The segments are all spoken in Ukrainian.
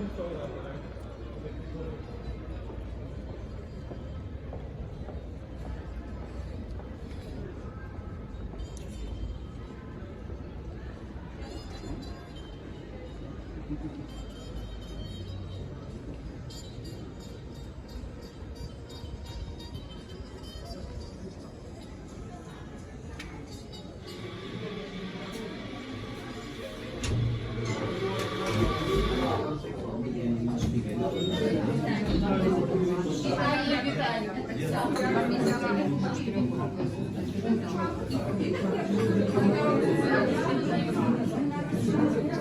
Gracias.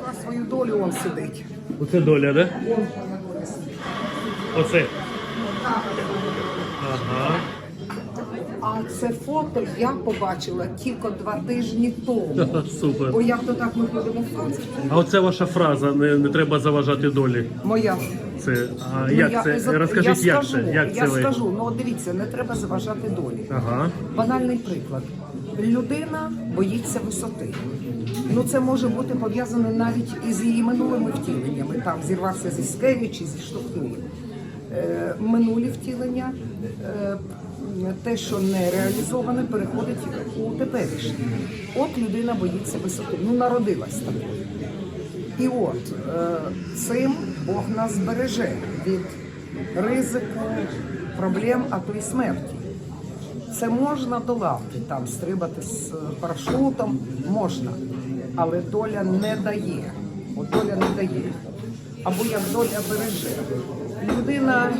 На свою долю он сидить. Оце доля, да? Оце. Ага. А це фото я побачила тільки два тижні тому. Супер. Бо як то так ми ходимо в Франції? А оце ваша фраза не, не треба заважати долі. Моя. Це а, Ну, як я- це? за- Розкажіть, я як скажу, це? Як я це ви? скажу, ну от дивіться, не треба заважати долі. Ага. Банальний приклад. Людина боїться висоти. Ну це може бути пов'язане навіть із її минулими втіленнями. Там зірвався зі скелі чи зіштовхнули. Е, минулі втілення, е, те, що не реалізоване, переходить у теперішнє. От людина боїться висоти. Ну, народилась такою. І от е, цим Бог нас береже від ризику, проблем, а то й смерті. Це можна долати, там стрибати з парашутом, можна, але доля не дає. От доля не дає. Або як доля береже. Людина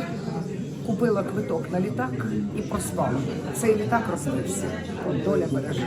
купила квиток на літак і проспала. Цей літак розбився. Доля береже.